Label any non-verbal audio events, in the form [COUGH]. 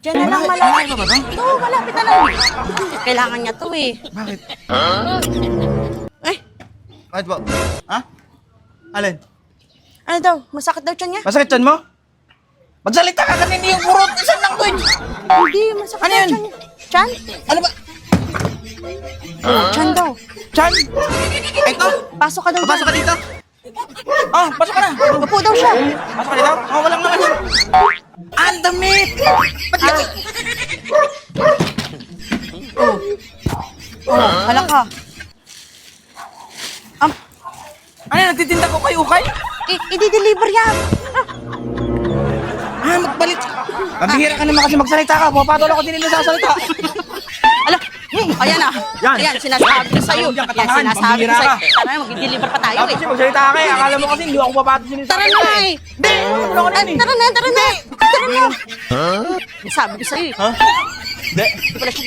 Diyan na lang malapit. pa ba to? Oo, malapit na lang. Kailangan niya to eh. Bakit? [LAUGHS] Eh, Bakit po? Ha? Alin? ano daw? Masakit daw tiyan niya? Masakit yan mo? Magsalita ka kanina yung purot. Isan lang to eh. Hindi, masakit Ano daw yun? tiyan niya. Tiyan? Ano ba? Oo, tiyan daw. Chan? Ito? Pasok ka daw Papasok ka dito? Oh, pasok ka na. Upo daw siya. Pasok ka dito? Oh, walang. Ang damit! Ba't Ah. yan? Oh, hala ka. Um, Ano yan, nagtitinda ko kay Ukay? i- i-deliver yan. Ah, magbalik. Mabihira ka naman kasi magsalita ka. Pumapatol ako din sa salita. Ala, hmm, ayan na. Yan. Ayan, sinasabi ko sa'yo. Yan, sinasabi ko sa'yo. Tara, mag-deliver pa tayo Tapos eh. yung magsalita ka eh. Akala mo kasi hindi ako papatol din sa Tara na eh. Na tara na, tara na. Tara na. Sabi ko sa'yo eh. Ha? Hindi. Wala siya